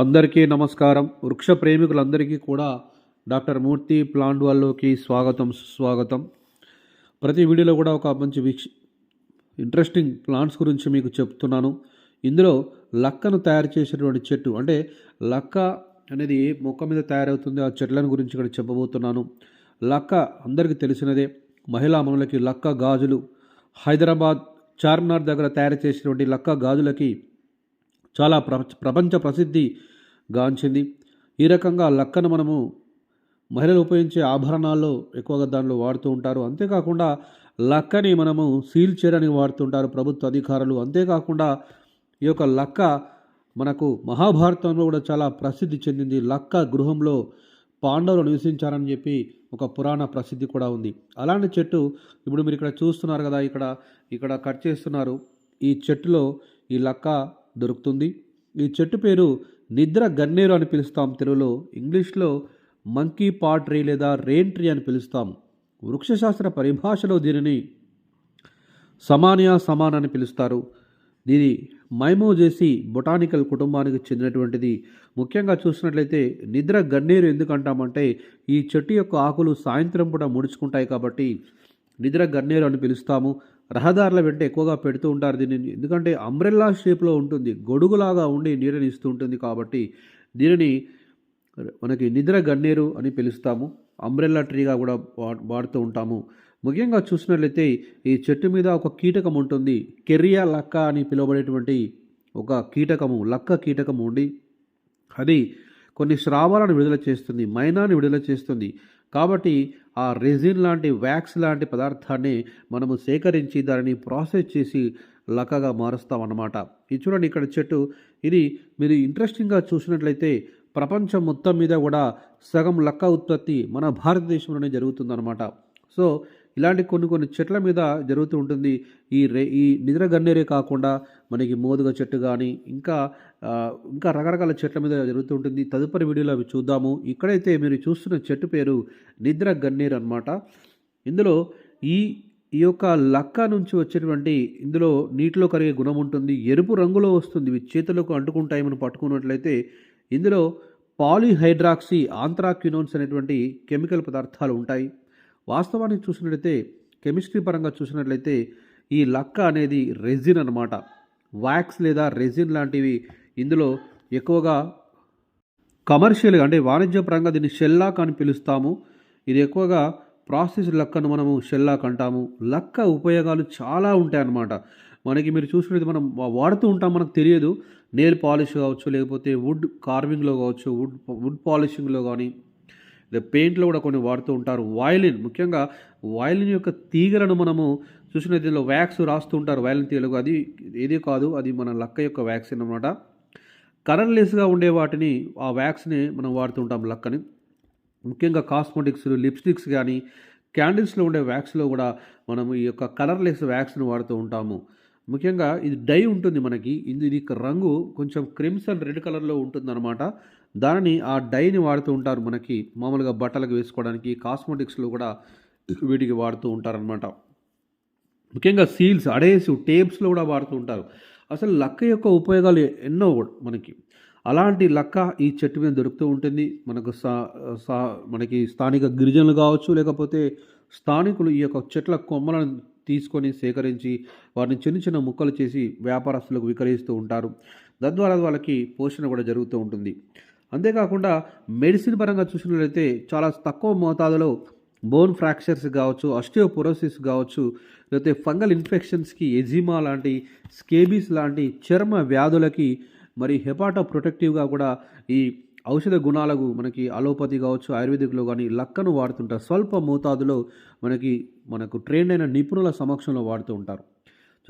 అందరికీ నమస్కారం. వృక్ష ప్రేమికులందరికీ కూడా డాక్టర్ మూర్తి ప్లాంట్ వాళ్ళకి స్వాగతం సుస్వాగతం. ప్రతి వీడియోలో కూడా ఒక మంచి వీక్ష ఇంట్రెస్టింగ్ ప్లాంట్స్ గురించి మీకు చెప్తున్నాను. ఇందులో లక్కను తయారు చేసేటువంటి చెట్టు అంటే లక్క అనేది మొక్క మీద తయారవుతుంది. ఆ చెట్లను గురించి ఇక్కడ చెప్పబోతున్నాను. లక్క అందరికీ తెలిసినదే. మహిళా మనులకి లక్క గాజులు. హైదరాబాద్ చార్మినార్ దగ్గర తయారు చేసినటువంటి లక్క గాజులకి చాలా ప్ర ప్రపంచ ప్రసిద్ధి గాంచింది. ఈ రకంగా లక్కను మనము మహిళలు ఉపయోగించే ఆభరణాల్లో ఎక్కువగా దానిలో వాడుతూ ఉంటారు. అంతేకాకుండా లక్కని మనము సీల్ చేయడానికి వాడుతుంటారు ప్రభుత్వ అధికారులు. అంతేకాకుండా ఈ యొక్క లక్క మనకు మహాభారతంలో కూడా చాలా ప్రసిద్ధి చెందింది. లక్క గృహంలో పాండవులు నివసించారని చెప్పి ఒక పురాణ ప్రసిద్ధి కూడా ఉంది. అలాంటి చెట్టు ఇప్పుడు మీరు ఇక్కడ చూస్తున్నారు కదా ఇక్కడ ఇక్కడ కట్ చేస్తున్నారు. ఈ చెట్టులో ఈ లక్క దొరుకుతుంది. ఈ చెట్టు పేరు నిద్ర గన్నేరు అని పిలుస్తాం తెలుగులో. ఇంగ్లీష్లో మంకీ పాట్ ట్రీ లేదా రెయిన్ ట్రీ అని పిలుస్తాం. వృక్షశాస్త్ర పరిభాషలో దీనిని సమానియా సమాన్ అని పిలుస్తారు. దీని మైమోజేసి బొటానికల్ కుటుంబానికి చెందినటువంటిది. ముఖ్యంగా చూసినట్లయితే నిద్ర గన్నేరు ఎందుకంటామంటే ఈ చెట్టు యొక్క ఆకులు సాయంత్రం పూట ముడుచుకుంటాయి కాబట్టి నిద్ర గన్నేరు అని పిలుస్తాము. రహదారుల వెంట ఎక్కువగా పెడుతూ ఉంటారు దీనిని. ఎందుకంటే అంబ్రెల్లా షేప్లో ఉంటుంది. గొడుగులాగా ఉండి నీడని ఇస్తూ ఉంటుంది కాబట్టి దీనిని మనకి నిద్ర గన్నేరు అని పిలుస్తాము. అంబ్రెల్లా ట్రీగా కూడా వా- వాడుతూ ఉంటాము. ముఖ్యంగా చూసినట్లయితే ఈ చెట్టు మీద ఒక కీటకం ఉంటుంది. కెరియా లక్క అని పిలువబడేటువంటి ఒక కీటకము లక్క కీటకము ఉండి అది కొన్ని స్రావాలను విడుదల చేస్తుంది మైనాన్ని విడుదల చేస్తుంది. కాబట్టి ఆ రెజిన్ లాంటి వ్యాక్స్ లాంటి పదార్థాన్ని మనము సేకరించి దానిని ప్రాసెస్ చేసి లక్కగా మారుస్తామన్నమాట. ఇది చూడండి ఇక్కడ చెట్టు. ఇది మీరు ఇంట్రెస్టింగ్గా చూసినట్లయితే ప్రపంచం మొత్తం మీద కూడా సగం లక్క ఉత్పత్తి మన భారతదేశంలోనే జరుగుతుందన్నమాట. సో ఇలాంటి కొన్ని కొన్ని చెట్ల మీద జరుగుతూ ఉంటుంది. ఈ రే ఈ నిద్ర గన్నేరే కాకుండా మనకి మోదుగ చెట్టు కానీ ఇంకా ఇంకా రకరకాల చెట్ల మీద జరుగుతూ ఉంటుంది. తదుపరి వీడియోలో అవి చూద్దాము. ఇక్కడైతే మీరు చూస్తున్న చెట్టు పేరు నిద్ర గన్నేరు అన్నమాట. ఇందులో ఈ ఈ యొక్క లక్క నుంచి వచ్చేటువంటి ఇందులో నీటిలో కరిగే గుణం ఉంటుంది. ఎరుపు రంగులో వస్తుంది. ఇవి చేతులకు అంటుకుంటాయి మనం పట్టుకున్నట్లయితే ఇందులో పాలిహైడ్రాక్సీ ఆంథ్రాక్యునోన్స్ అనేటువంటి కెమికల్ పదార్థాలు ఉంటాయి. వాస్తవానికి చూసినట్లయితే కెమిస్ట్రీ పరంగా చూసినట్లయితే ఈ లక్క అనేది రెజిన్ అన్నమాట. వ్యాక్స్ లేదా రెజిన్ లాంటివి ఇందులో ఎక్కువగా కమర్షియల్గా అంటే వాణిజ్యపరంగా దీన్ని షెల్లాక్ అని పిలుస్తాము. ఇది ఎక్కువగా ప్రాసెస్ లక్కను మనము షెల్లాక్ అంటాము. లక్క ఉపయోగాలు చాలా ఉంటాయి అన్నమాట. మనకి మీరు చూసినట్టు మనం వాడుతూ ఉంటాం మనకు తెలియదు. నేల్ పాలిష్ కావచ్చు లేకపోతే వుడ్ కార్వింగ్లో కావచ్చు వుడ్ వుడ్ పాలిషింగ్లో కానీ పెయింట్లో కూడా కొన్ని వాడుతూ ఉంటారు. వాయిలిన్ ముఖ్యంగా వాయిలిన్ యొక్క తీగలను మనము చూసిన దీనిలో వ్యాక్స్ రాస్తూ ఉంటారు. వాయిలిన్ తీగలకు అది ఏది కాదు అది మన లక్క యొక్క వ్యాక్సిన్ అనమాట కలర్లెస్గా ఉండే వాటిని ఆ వ్యాక్స్ని మనం వాడుతూ ఉంటాం లక్కని. ముఖ్యంగా కాస్మెటిక్స్ లిప్స్టిక్స్ కానీ క్యాండిల్స్లో ఉండే వ్యాక్స్లో కూడా మనము ఈ యొక్క కలర్లెస్ వ్యాక్స్ని వాడుతూ ఉంటాము. ముఖ్యంగా ఇది డై ఉంటుంది మనకి. ఇది ఇది రంగు కొంచెం క్రిమ్సన్ రెడ్ కలర్లో ఉంటుందన్నమాట. దానిని ఆ డైని వాడుతూ ఉంటారు మనకి. మామూలుగా బట్టలకు వేసుకోవడానికి కాస్మెటిక్స్లో కూడా వీటికి వాడుతూ ఉంటారనమాట ముఖ్యంగా సీల్స్ అడేసివ్ టేప్స్లో కూడా వాడుతూ ఉంటారు. అసలు లక్క యొక్క ఉపయోగాలు ఎన్నో మనకి. అలాంటి లక్క ఈ చెట్టు మీద దొరుకుతూ ఉంటుంది. మనకు సా సా మనకి స్థానిక గిరిజనులు కావచ్చు లేకపోతే స్థానికులు ఈ యొక్క చెట్ల కొమ్మలను తీసుకొని సేకరించి వారిని చిన్న చిన్న ముక్కలు చేసి వ్యాపారస్తులకు విక్రయిస్తూ ఉంటారు. తద్వారా వాళ్ళకి పోషణ కూడా జరుగుతూ ఉంటుంది. అంతేకాకుండా మెడిసిన్ పరంగా చూసినట్లయితే చాలా తక్కువ మోతాదులో బోన్ ఫ్రాక్చర్స్ కావచ్చు అస్టియోపోరోసిస్ కావచ్చు లేకపోతే ఫంగల్ ఇన్ఫెక్షన్స్కి ఎజిమా లాంటి స్కేబీస్ లాంటి చర్మ వ్యాధులకి మరి హెపాటో ప్రొటెక్టివ్గా కూడా ఈ ఔషధ గుణాలకు మనకి అలోపతి కావచ్చు ఆయుర్వేదిక్లో కానీ లక్కను వాడుతుంటారు. స్వల్ప మోతాదులో మనకి మనకు ట్రైన్ అయిన నిపుణుల సమక్షంలో వాడుతూ ఉంటారు.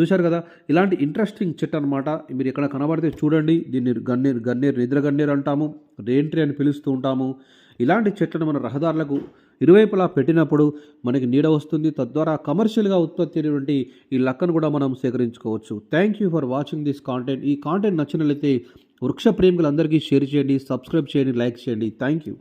చూశారు కదా? ఇలాంటి ఇంట్రెస్టింగ్ చెట్టు అనమాట మీరు ఎక్కడ కనబడితే చూడండి. దీన్ని గన్నేరు గన్నేరు నిద్ర గన్నేరు అంటాము. రేంట్రీ అని పిలుస్తూ ఉంటాము. ఇలాంటి చెట్లను మన రహదారులకు ఇరువైపులా పెట్టినప్పుడు మనకి నీడ వస్తుంది. తద్వారా కమర్షియల్గా ఉత్పత్తి అయినటువంటి ఈ లక్కను కూడా మనం సేకరించుకోవచ్చు. Thank you for watching this content ఈ కాంటెంట్ నచ్చినట్లయితే వృక్ష ప్రేమికులందరికీ షేర్ చేయండి సబ్స్క్రైబ్ చేయండి లైక్ చేయండి. Thank you